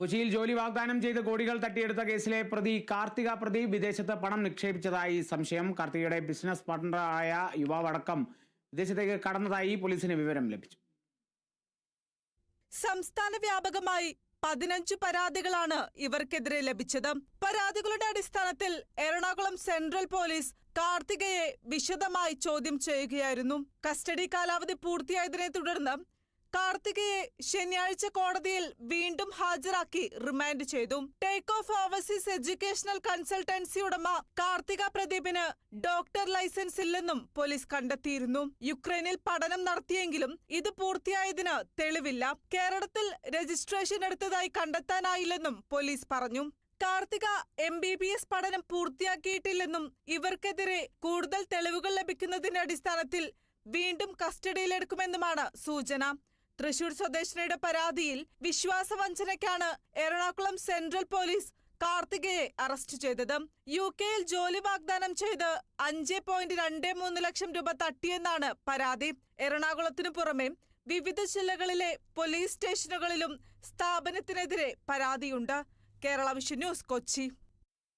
കൊച്ചിയിൽ ജോലി വാഗ്ദാനം ചെയ്ത് കോടികൾ തട്ടിയെടുത്ത കേസിലെ പ്രതി കാർത്തിക പ്രതി വിദേശത്ത് പണം നിക്ഷേപിച്ചതായി സംശയം. കാർത്തികയുടെ ബിസിനസ് പാർട്ണറായ യുവാവടക്കം വിദേശത്തേക്ക് കടന്നതായി പോലീസിന് വിവരം ലഭിച്ചു. സംസ്ഥാന വ്യാപകമായി പതിനഞ്ചു പരാതികളാണ് ഇവർക്കെതിരെ ലഭിച്ചത്. പരാതികളുടെ അടിസ്ഥാനത്തിൽ എറണാകുളം സെൻട്രൽ പോലീസ് കാർത്തികയെ വിശദമായി ചോദ്യം ചെയ്യുകയായിരുന്നു. കസ്റ്റഡി കാലാവധി പൂർത്തിയായതിനെ തുടർന്ന് കാർത്തികയെ ശനിയാഴ്ച കോടതിയിൽ വീണ്ടും ഹാജരാക്കി റിമാൻഡ് ചെയ്തു. Take off overseas educational consultancy ഉടമ കാർത്തിക പ്രദീപിന് ഡോക്ടർ ലൈസൻസ് ഇല്ലെന്നും പോലീസ് കണ്ടെത്തിയിരുന്നു. യുക്രൈനിൽ പഠനം നടത്തിയെങ്കിലും ഇത് പൂർത്തിയായതിന് തെളിവില്ല. കേരളത്തിൽ രജിസ്ട്രേഷൻ എടുത്തതായി കണ്ടെത്താനായില്ലെന്നും പോലീസ് പറഞ്ഞു. Karthika M B B S പഠനം പൂർത്തിയാക്കിയിട്ടില്ലെന്നും ഇവർക്കെതിരെ കൂടുതൽ തെളിവുകൾ ലഭിക്കുന്നതിന്റെ അടിസ്ഥാനത്തിൽ വീണ്ടും കസ്റ്റഡിയിലെടുക്കുമെന്നുമാണ് സൂചന. തൃശൂർ സ്വദേശിനിയുടെ പരാതിയിൽ വിശ്വാസവഞ്ചനയ്ക്കാണ് എറണാകുളം സെൻട്രൽ പോലീസ് കാർത്തികയെ അറസ്റ്റ് ചെയ്തത്. യു കെയിൽ ജോലി വാഗ്ദാനം ചെയ്ത് അഞ്ച് പോയിന്റ് രണ്ട് മൂന്ന് ലക്ഷം രൂപ തട്ടിയെന്നാണ് പരാതി. എറണാകുളത്തിനു പുറമെ വിവിധ ജില്ലകളിലെ പോലീസ് സ്റ്റേഷനുകളിലും സ്ഥാപനത്തിനെതിരെ പരാതിയുണ്ട്. Kerala vision news Kochi.